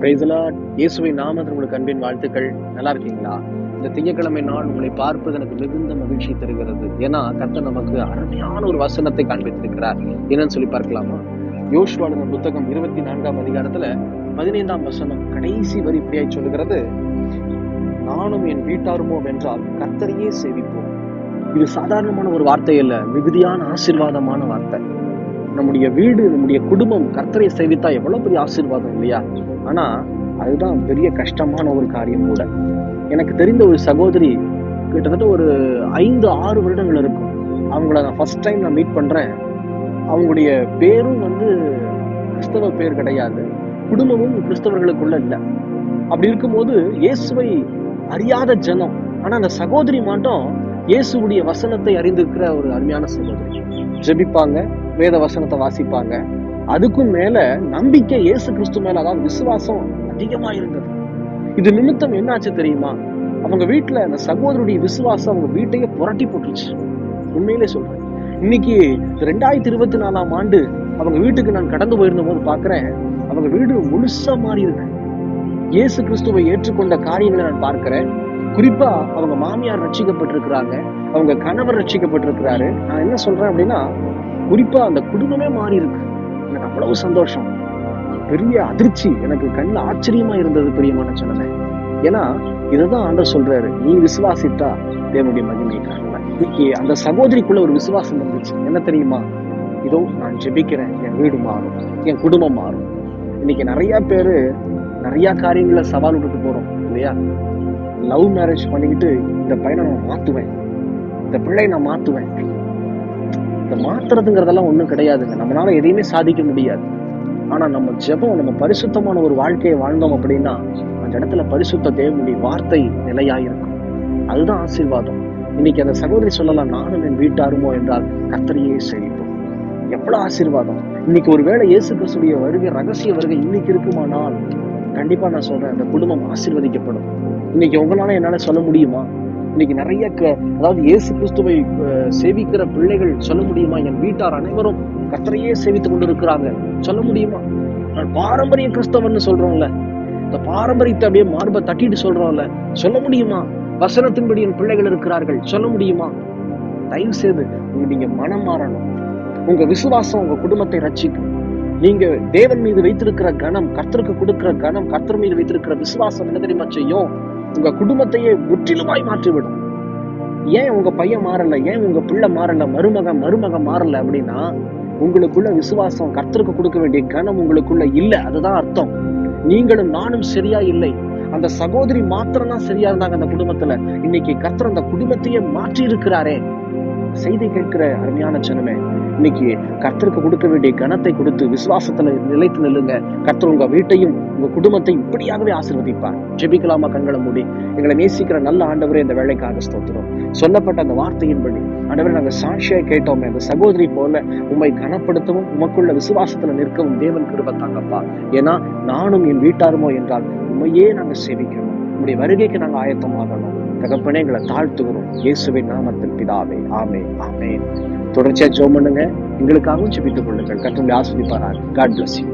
பிரைசலா இயேசுவை நாமத்தில் உங்களுக்கு அன்பின் வாழ்த்துக்கள். நல்லா இருக்கீங்களா? இந்த திங்கட்கிழமை நாள் உங்களை பார்ப்பது எனக்கு மிகுந்த மகிழ்ச்சி தருகிறது. ஏன்னா கர்த்தர் நமக்கு அருமையான ஒரு வசனத்தை காண்பித்திருக்கிறார். என்னன்னு சொல்லி பார்க்கலாமா? யோசுவான புத்தகம் இருபத்தி நான்காம் அதிகாரத்துல பதினைந்தாம் வசனம் கடைசி வரி இப்படியாய் சொல்லுகிறது. நானும் என் வீட்டாருமோ வென்றால் கர்த்தரையே சேவிப்போம். இது சாதாரணமான ஒரு வார்த்தை அல்ல மிகுதியான ஆசிர்வாதமான வார்த்தை. நம்முடைய வீடு நம்முடைய குடும்பம் கர்த்தரை சேவித்தா எவ்வளவு பெரிய ஆசீர்வாதம் இல்லையா? ஆனா அதுதான் பெரிய கஷ்டமான ஒரு காரியம் கூட. எனக்கு தெரிந்த ஒரு சகோதரி கிட்டத்தட்ட ஒரு ஐந்து ஆறு வருடங்கள் இருக்கும். அவங்கள நான் ஃபர்ஸ்ட் டைம் நான் மீட் பண்றேன். அவங்களுடைய பேரும் வந்து கிறிஸ்தவ பேர் கிடையாது. குடும்பமும் கிறிஸ்தவர்களுக்குள்ள இல்லை. அப்படி இருக்கும்போது இயேசுவை அறியாத ஜனம். ஆனா அந்த சகோதரி மட்டும் இயேசுடைய வசனத்தை அறிந்திருக்கிற ஒரு அருமையான சகோதரி. ஜெபிப்பாங்க. வேத வசனத்தை வாசிப்பாங்க. அதுக்கும் மேல நம்பிக்கை இயேசு கிறிஸ்து மேல அதாவது விசுவாசம் அதிகமா இருந்தது. இது நிமித்தம் என்னாச்சு தெரியுமா? அவங்க வீட்டுல அந்த சகோதரருடைய விசுவாசம் அவங்க வீட்டையே புரட்டி போட்டுருச்சு. உண்மையிலே சொல்றேன். இன்னைக்கு ரெண்டாயிரத்தி இருபத்தி நாலாம் ஆண்டு அவங்க வீட்டுக்கு நான் கடந்து போயிருந்த போது பாக்குறேன் அவங்க வீடு முழுசா மாறி இருக்கு. இயேசு கிறிஸ்துவை ஏற்றுக்கொண்ட காரியங்களை நான் பார்க்கிறேன். குறிப்பா அவங்க மாமியார் ரட்சிக்கப்பட்டிருக்கிறாங்க அவங்க கணவர் ரட்சிக்கப்பட்டிருக்கிறாரு. நான் என்ன சொல்றேன் அப்படின்னா குறிப்பா அந்த குடும்பமே மாறி இருக்கு. எனக்கு அவ்வளவு சந்தோஷம். பெரிய அதிர்ச்சி எனக்கு கண்ணில் ஆச்சரியமா இருந்தது பிரியமான சொன்னேன். ஏன்னா இதுதான் ஆண்டர் சொல்றாரு நீ விசுவாசித்தா தேவனுடைய மகிமை காணலாம் இன்னைக்கு அந்த சகோதரிக்குள்ள ஒரு விசுவாசம் இருந்துச்சு என்ன தெரியுமா? இதோ நான் ஜெபிக்கிறேன் என் வீடு மாறும் என் குடும்பம் மாறும். இன்னைக்கு நிறைய பேரு நிறைய காரியங்களை சவால் விட்டுட்டு போறோம் இல்லையா? லவ் மேரேஜ் பண்ணிக்கிட்டு இந்த பையனை நான் மாத்துவேன். இந்த பிள்ளையை நான் மாத்துவேன். இந்த மாத்துறதுங்கிறதெல்லாம் ஒன்றும் கிடையாதுங்க. நம்மளால எதையுமே சாதிக்க முடியாது. ஆனா நம்ம ஜெபம் நம்ம பரிசுத்தமான ஒரு வாழ்க்கையை வாழ்ந்தோம் அப்படின்னா அந்த இடத்துல பரிசுத்த தேவனுடைய வார்த்தை நிலையாயிருக்கும். அதுதான் ஆசீர்வாதம். இன்னைக்கு அந்த சகோதரி சொல்லலாம் நானும் என் வீட்டாருமோ? என்றால் கத்தரையே செழிப்போம் எவ்வளவு ஆசீர்வாதம். இன்னைக்கு ஒருவேளை இயேசு கிறிஸ்துடைய வருகை ரகசிய வருகை இன்னைக்கு இருக்குமானால் கண்டிப்பா நான் சொல்றேன் அந்த குடும்பம் ஆசீர்வதிக்கப்படும். இன்னைக்கு உங்களால என்னால சொல்ல முடியுமா? இன்னைக்கு நிறைய க- அதாவது இயேசு கிறிஸ்துவை சேவிக்கிற பிள்ளைகள் சொல்ல முடியுமா? என் வீட்டார் அனைவரும் கத்தரையே சேவித்துக் கொண்டிருக்கிறாங்க. சொல்ல முடியுமா? நான் பாரம்பரிய கிறிஸ்தவன் சொல்றோம்ல. இந்த பாரம்பரியத்தை அப்படியே மார்பை தட்டிட்டு சொல்றோம்ல. சொல்ல முடியுமா? வசனத்தின்படி என் பிள்ளைகள் இருக்கிறார்கள். சொல்ல முடியுமா? தயவு செய்து நீங்க மனம் மாறணும். உங்க விசுவாசம் உங்க குடும்பத்தை ரட்சிக்கும். நீங்க தேவன் மீது வைத்திருக்கிற கணம் கர்த்தருக்கு கொடுக்கிற கணம் கர்த்தர் மீது வைத்திருக்கிற விசுவாசம் என்ன தெரியுமா செய்யும்? உங்க குடும்பத்தையே முற்றிலுமாய் மாற்றிவிடும். ஏன் உங்க பையன் மாறல? ஏன் உங்க பிள்ளை மாறல? மருமக மருமக மாறல அப்படின்னா உங்களுக்குள்ள விசுவாசம் கர்த்தருக்கு கொடுக்க வேண்டிய கணம் உங்களுக்குள்ள இல்ல. அதுதான் அர்த்தம். நீங்களும் நானும் சரியா இல்லை. அந்த சகோதரி மாத்திரம் தான் சரியா இருந்தாங்க அந்த குடும்பத்துல. இன்னைக்கு கர்த்தர் அந்த குடும்பத்தையே மாற்றி இருக்கிறாரே செய்தி கேட்கிற அருமையான ஜனமே இன்னைக்கு கர்த்தருக்கு கொடுக்க வேண்டிய கனத்தை கொடுத்து விசுவாசத்துல நிலைத்து நில்லுங்க. கர்த்தர் உங்க வீட்டையும் உங்க குடும்பத்தையும் இப்படியாகவே ஆசிர்வதிப்பார். ஜெபிக்கலாமா கண்களை மூடி. எங்களை நேசிக்கிற நல்ல ஆண்டவரே இந்த வேலைக்காக ஸ்தோத்திரம். சொல்லப்பட்ட அந்த வார்த்தையின்படி ஆண்டவரை நாங்க சாட்சியாக கேட்டோமே அந்த சகோதரி போல உம்மை கனப்படுத்தவும் உமக்குள்ள விசுவாசத்துல நிற்கவும் தேவன் கிருப தாங்கப்பா. ஏன்னா நானும் என் வீட்டாருமோ என்றால் உண்மையே நாங்க சேவிக்கணும் உங்களுடைய வருகைக்கு நாங்க ஆயத்தமாகணும். தகப்பனே எங்களை தாழ்த்துகிறோம். இயேசுவின் நாமத்தில் பிதாவே ஆமே ஆமே தொடர்ச்சியா ஜோம் பண்ணுங்க. எங்களுக்காகவும் ஜெபித்துக் கொள்ளுங்கள். கற்றுங்களை ஆஸ்வதிப்பார்கள் காட் பிளஸ் யூ